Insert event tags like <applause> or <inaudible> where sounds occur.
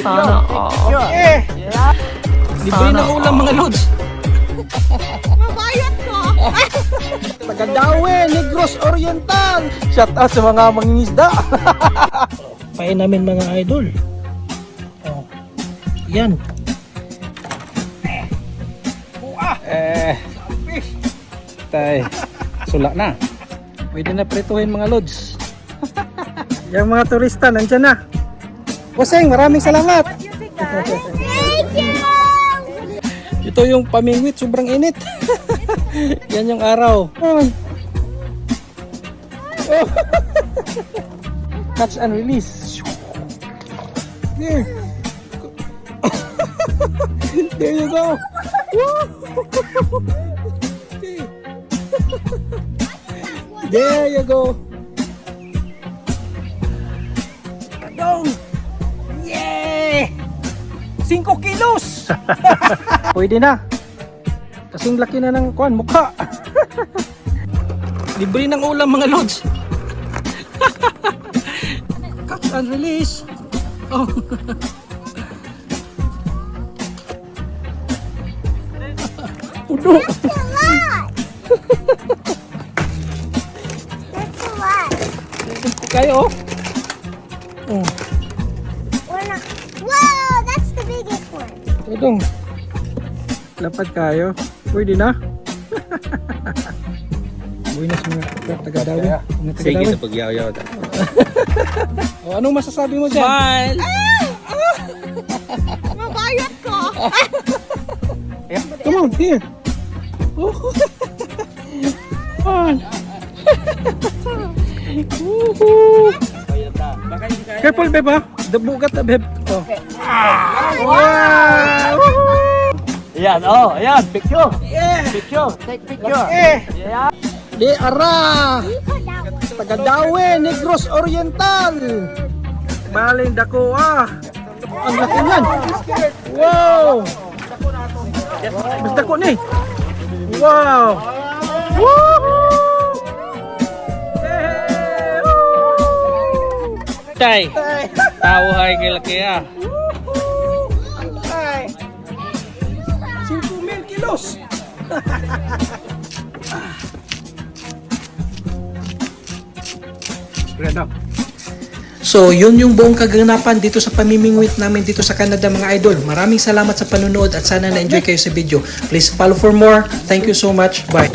Sana all. Eh! Libre ng ulam mga lods. Mabayad ko. Tagadawe, <laughs> Negros Oriental. Shout out sa mga mangingisda. <laughs> Pain namin mga idol. Oh. Yan. Eh, tay, sula na. Pwede na prituhin mga lods. <laughs> Yung mga turista, nandyan na. Bosseng, maraming salamat. Thank you. Ito yung pamingwit, sobrang init. <laughs> Yan yung araw. Oh. <laughs> Oh. Catch and release. There. <laughs> there you go. there you go. Yay! 5 kilos! <laughs> Pwede na. Kasing laki na ng kuan mukha. <laughs> Libre ng ulam mga lods. <laughs> Catch and release. Oh. Puno. That's a lot. That's a lot. Kayo oh. One. tudong. Lapad kayo. Pwede na. Buenas mga taga-dawi. Mga pagyaw-yaw. Oh, anong masasabi mo dyan? Smile! <laughs> Mabayad ko. Come on, here. Oh. <laughs> on. <laughs> Woohoo. Careful, babe, ha? Dabugat na, babe. Oh. Wow! Ayan, oh, ayan, picture. Yeah! Picture, take picture. Eh! Yeah. Di ara! Tagadawe, Negros Oriental! Baling dako, ah! Ang laki yan! Wow! Mas dako ni! Wow! Woohoo! Tay, tao hay kay laki ah. Ay! 5,000 kilos! So, yun yung buong kaganapan dito sa pamimingwit namin dito sa Canada mga idol. Maraming salamat sa panunood at sana na-enjoy kayo sa video. Please follow for more. Thank you so much. Bye.